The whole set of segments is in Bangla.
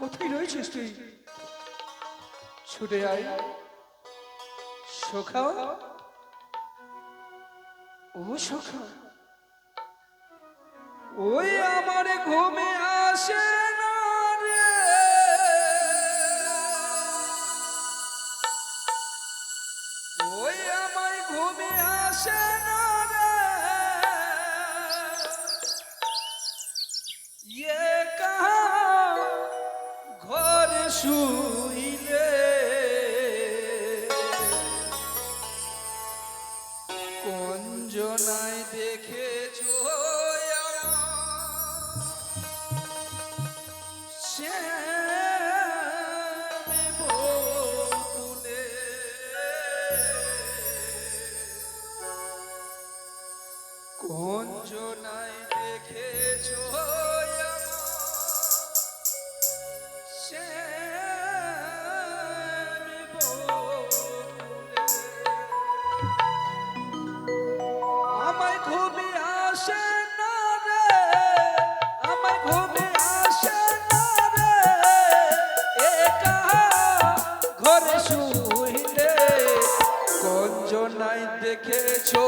কোথায় রয়েছিস তুই? ছুটে আয়। সখা ও সখা ওই আমার ঘুমে আসে না ওই আমার ঘুমে আসে না kid. রেখেছো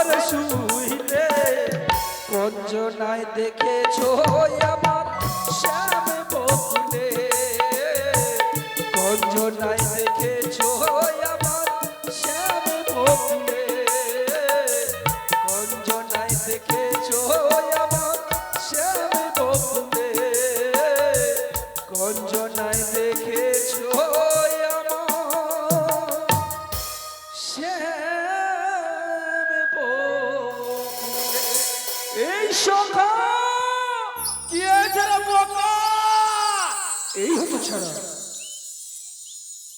ঘর শুইলে কঞ্জনায় দেখেছ আমার শ্যাম বকুলে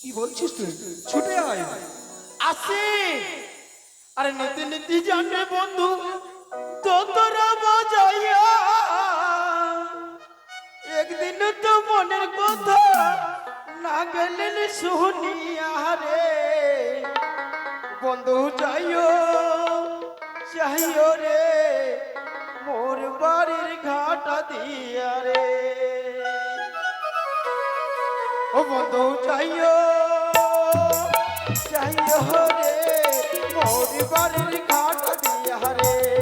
কি বলছিস তুই? ছুটে আয়। আসি। আরে নদী নীতি জানে বন্ধু তোরা বাজাইয়া একদিন তো মনের কথা না গেলেন শুনিয়া রে। বন্ধু যাইও চাহিও রে মোর বাড়ির ঘাটা দিয়া রে। মধু চাইও চাইও রে মৌরি বাড়ির ঘাট দিয়া রে।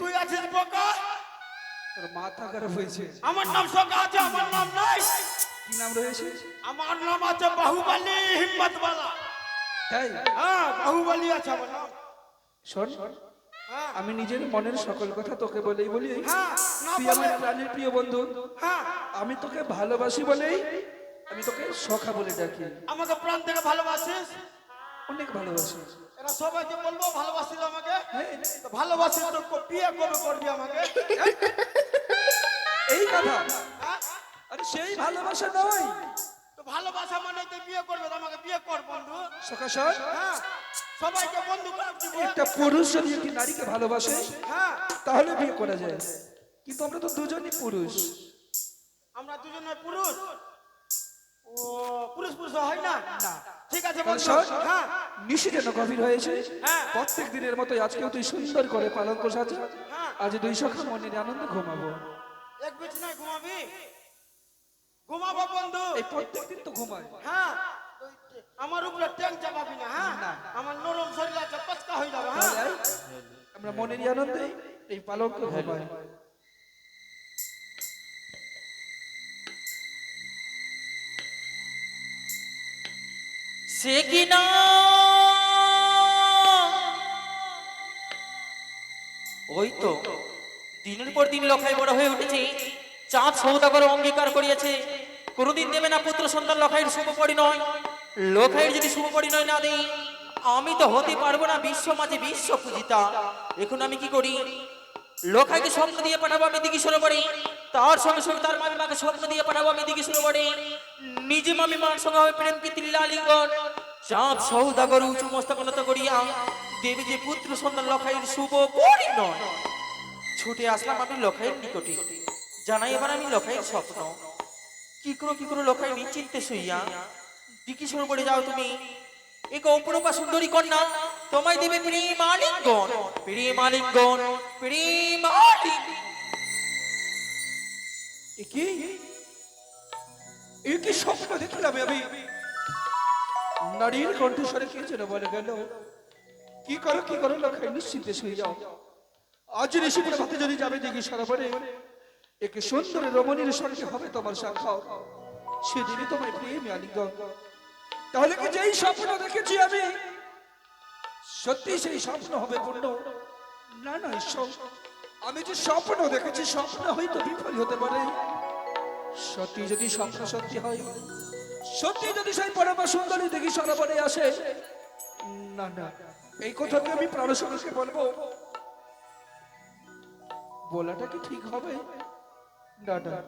তুই আছিস বোকা? তোর মাথা খারাপ হয়েছে। আমার নাম সখা আছে আমার নাম নাই। কি নাম রয়েছে? আমার নাম আছে বাহুবলী হিম্মতওয়ালা তাই? হ্যাঁ বাহুবলী আছে আমার নাম। শোন হ্যাঁ। আমি নিজের মনের সকল কথা তোকে বলেই বলি। হ্যাঁ তুই আমার প্রাণের প্রিয় বন্ধু। হ্যাঁ। আমি তোকে ভালোবাসি বলেই আমি তোকে সখা বলে ডাকি। আমাকে প্রাণ থেকে ভালোবাসিস? অনেক ভালোবাসি। এরা সবাইকে বলব ভালোবাসিস আমাকে? হ্যাঁ, তো তো বিয়ে কবে করবি আমাকে? এই কথা। হ্যাঁ? আরে সেই ভালোবাসা নয়। তো ভালোবাসা মানে তুই বিয়ে করবে তো আমাকে বিয়ে কর বন্ধু। সখা শোন হ্যাঁ। সবাইকে বন্ধু একটা পুরুষ যদি একটি নারীকে ভালোবাসে হ্যাঁ। তাহলে বিয়ে করা যায়। কিন্তু আমরা তো দুজনই পুরুষ। আমরা দুজনে পুরুষ। ও পুরুষ পুরুষ হয় না? না। ঠিক আছে হ্যাঁ নিশি যেন গভীর হয়েছে। হ্যাঁ। প্রত্যেক দিনের মতো আজকেও তুই সুন্দর করে সাজা হ্যাঁ। আজ দুই সখা মনের আনন্দে ঘুমাবো। এক বিছনায় ঘুমাবি? ঘুমাবো বন্ধু। এই প্রত্যেক দিন তো ঘুমাই। হ্যাঁ। আমার উপরে ট্যাঙ্ক চাপাবি না হ্যাঁ। আমার নরম শরীর আছে পাঁচকা হয়ে যাবে হ্যাঁ? আমরা মনের আনন্দে এই পালনকে ঘুমাই। সে কি না? ওই তো, দিনের পর দিন লখাই বড় হয়ে উঠেছে। চাঁদ সৌদাগর অঙ্গীকার করিয়াছে। কোনোদিন দেবে না পুত্র সন্তান লখাইয়ের শুভ পরিণয়। লখাইয়ের যদি শুভ পরিণয় না দেই, আমি তো হতে পারব না বিশ্ব মাঝে বিশ্ব পূজিতা। এখন আমি কি করি? লোকাইকে স্বপ্ন দিয়ে পাঠাবো আমি দিঘি সরোবরে তার সঙ্গে সঙ্গে তার মামি মাকে স্বপ্ন দিয়ে পাঠাবো আমি দিঘি সরোবরে নিজে মামি মার সঙ্গে হবে প্রেম প্রীতি লালিঙ্গন। চাঁদ সৌদাগর উঁচু মস্তকনত করিয়া দেবী যে পুত্র সন্তান লখাইয়ের শুভ পরিণয় ছুটে আসলাম আমি লখাইয়ের নিকটে। জানাই এবার আমি লখাইয়ের স্বপ্ন। কি করো কি করো লখাই নিশ্চিন্তে শুইয়া, দিকি সরোবরে যাও তুমি। এক অপরূপা সুন্দরী কন্যা, তোমায় দেবে প্রেম আলিঙ্গন প্রেম আলিঙ্গন প্রেম আলিঙ্গন কি স্বপ্ন দেখলাম আমি? নারীর কণ্ঠস্বরে কে যেন বলে গেল, কি করো কি করো লখাই নিশ্চিন্তে শুয়ে যাও। আজ ঋষিপুর ভাতে যদি যাবে দেখি সরোবরে, একে সুন্দর রমণীর সঙ্গে হবে তোমার সাক্ষাৎ সেদিনই তোমায় প্রেমে আলিঙ্গন। তাহলে কি যেই স্বপ্ন দেখেছি আমি সত্যি সেই স্বপ্ন হবে পূর্ণ? না না আমি যে স্বপ্ন দেখেছি, স্বপ্ন হয়তো বিফল হতে পারে। সত্যি যদি স্বপ্ন সত্যি হয় সত্যি যদি সেই পরমা সুন্দরী দেখি সরোবরে আসে, না না, এই কথাকে আমি প্রাণসঙ্গকে বলব। বলাটা কি ঠিক হবে? না না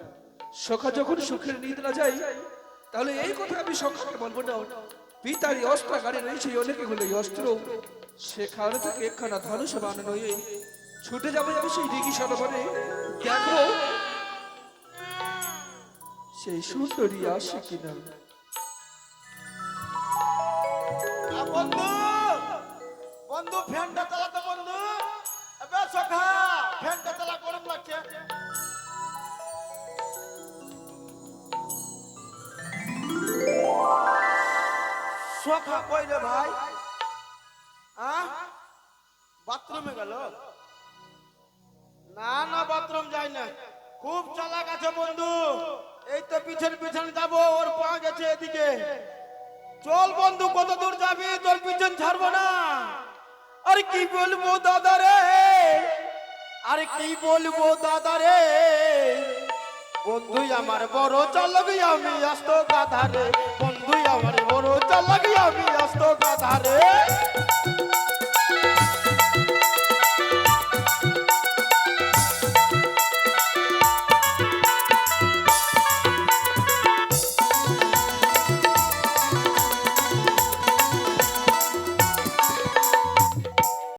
সখা যখন সুখের নিদ্রা যায়, তাহলে এই কথা আমি সখাকে বলব না। পিতারি অস্ত্রাগারে রয়েছে অনেকে হলো অস্ত্র। সেখানে থেকে একখানা ধনুষ বানানো হয়ে ছুটে যাব আমি সেই দিঘি সরোবরে। দেখো, সেই সুন্দরী আসে কিনা? বন্ধু। বন্ধু, ফ্যানটা চালাতো বন্ধু। এবে ফ্যানটা চালা, গরম লাগছে। সখা কই রে ভাই? হ্যাঁ বাথরুমে গেল? না না, বাথরুম যাই না খুব চালাক আছে বন্ধু। এই তো পিছন পিছন যাব, ওর পা গেছে এদিকে। চল বন্ধু, কত দূর যাবি? তোর পিছন ছাড়বো না। আরে কি বলব দাদা রে? আরে কি বলব দাদা রে? বন্ধুই আমার বড় চালবি, আমি আসতো দাদা রে। বন্ধুই আমার বড়